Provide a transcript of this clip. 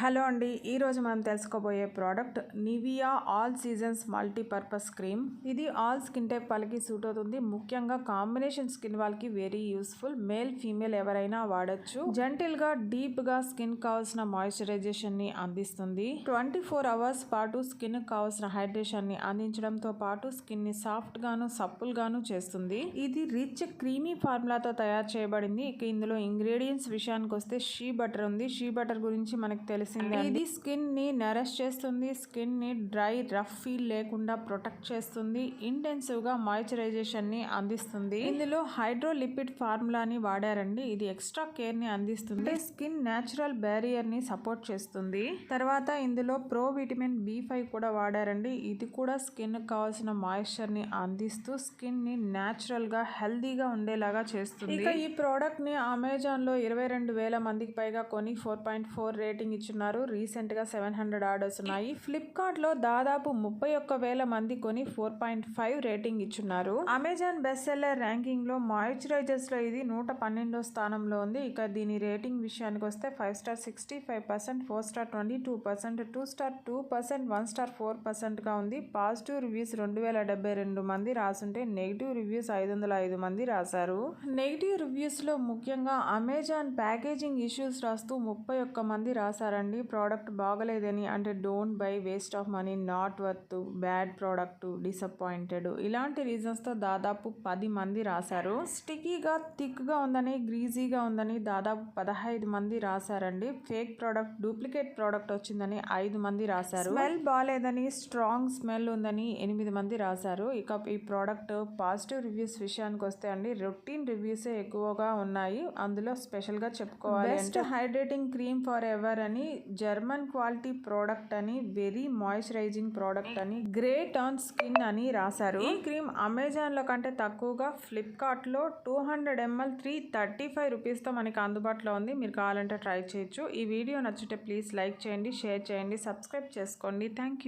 Hello అండి ఈరోజు మనం తెలుసుకోబోయే product Nivea all seasons multipurpose cream. ఇది ఆల్ స్కిన్ టైప్ వాళ్ళకి సూట్ అవుతుంది. ముఖ్యంగా కాంబినేషన్ స్కిన్ వాళ్ళకి వెరీ యూస్ఫుల్. మేల్ ఫీమేల్ ఎవరైనా వాడచ్చు. జెంటిల్గా గా డీప్గా స్కిన్ కావాల్సిన మాయిశ్చరైజేషన్ని అందిస్తుంది. ట్వంటీ ఫోర్ అవర్స్ పాటు స్కిన్ కావాల్సిన హైడ్రేషన్ని అందించడంతో పాటు స్కిన్ని సాఫ్ట్ గాను సప్పుల్ గాను చేస్తుంది. ఇది రిచ్ క్రీమీ ఫార్ములాతో తయారు చేయబడింది. ఇక ఇందులో ఇంగ్రీడియంట్స్ విషయానికి వస్తే షీ బటర్ ఉంది. షీ బటర్ గురించి మనకు తెలిసిందే ఇది స్కిన్ని నరస్ చేస్తుంది స్కిన్ని డ్రై రఫ్ ఫీల్ లేకుండా ప్రొటెక్ట్ చేస్తుంది ఇంటెన్సివ్గా మాయిశ్చరైజేషన్ని అందిస్తుంది. ఇందులో హైడ్రోలిపిడ్ ఫార్ములాని వాడారండి. ఇది ఎక్స్ట్రా కేర్ని అందిస్తుంది. స్కిన్ నేచురల్ బ్యారియర్ని సపోర్ట్ చేస్తుంది. తర్వాత ఇందులో ప్రో విటమిన్ బి ఫైవ్ కూడా వాడారండి. ఇది కూడా స్కిన్ కావాల్సిన మాయిశ్చర్ని అందిస్తూ స్కిన్ని నేచురల్గా హెల్దీగా ఉండేలాగా చేస్తుంది. ఇక ఈ ప్రోడక్ట్ని అమెజాన్లో ఇరవై రెండు వేల మందికి పైగా కొని ఫోర్ పాయింట్ ఫోర్ రేటింగ్ ఇచ్చున్నారు రీసెంట్ రీసెంట్గా సెవెన్ హండ్రెడ్ ఆర్డర్స్ ఉన్నాయి. ఫ్లిప్కార్ట్లో దాదాపు ముప్పై ఒక్క వేల మంది కొని ఫోర్ పాయింట్ ఫైవ్ రేటింగ్ ఇచ్చున్నారు. అమెజాన్ బెస్ట్ సెల్లర్ ర్యాంకింగ్లో మాయిశ్చరైజర్స్లో ఇది నూట పన్నెండో స్థానంలో ఉంది. ఇక దీని రేటింగ్ విషయానికి వస్తే five star sixty five percent four star twenty two percent two star two percent one star four పర్సెంట్గా ఉంది. పాజిటివ్ రివ్యూస్ రెండు వేల డెబ్బై రెండు మంది రాసుంటే నెగిటివ్ రివ్యూస్ ఐదు వందల ఐదు మంది రాశారు. నెగిటివ్ రివ్యూస్లో ముఖ్యంగా అమెజాన్ ప్యాకేజింగ్ ఇష్యూస్ రాస్తూ ముప్పై ఒక్క మంది రాశారండి ప్రోడక్ట్ బాగలేదని అంటే don't buy waste of money not worth bad product disappointed ఇలాంటి రీజన్స్తో దాదాపు పది మంది రాశారు. స్టికీగా థిక్గా ఉందని గ్రీజీగా ఉందని దాదాపు పదహైదు మంది రాశారండి. ఫేక్ ప్రోడక్ట్ డూప్లికేట్ ప్రోడక్ట్ వచ్చిందని ఐదు మంది రాశారు. స్మెల్ బాగాలేదని స్ట్రాంగ్ స్మెల్ ఉందని ఎనిమిది మంది రాశారు. ఇక ఈ ప్రోడక్ట్ పాజిటివ్ రివ్యూస్ విషయానికి వస్తే అండి రొటీన్ రివ్యూస్ ఎక్కువగా ఉన్నాయి. అందులో స్పెషల్గా చెప్పుకోవాలి best hydrating cream for ever అని జర్మన్ క్వాలిటీ ప్రోడక్ట్ అని వెరీ మాయిశ్చరైజింగ్ ప్రోడక్ట్ అని గ్రేట్ ఆన్ స్కిన్ అని రాశారు. ఈ క్రీమ్ అమెజాన్లో కంటే తక్కువగా ఫ్లిప్కార్ట్లో two hundred ML three thirty five రూపీస్తో మనకి అందుబాటులో ఉంది. మీరు కావాలంటే ట్రై చేయొచ్చు. ఈ వీడియో నచ్చితే ప్లీజ్ లైక్ చేయండి షేర్ చేయండి సబ్స్క్రైబ్ చేసుకోండి. Thank you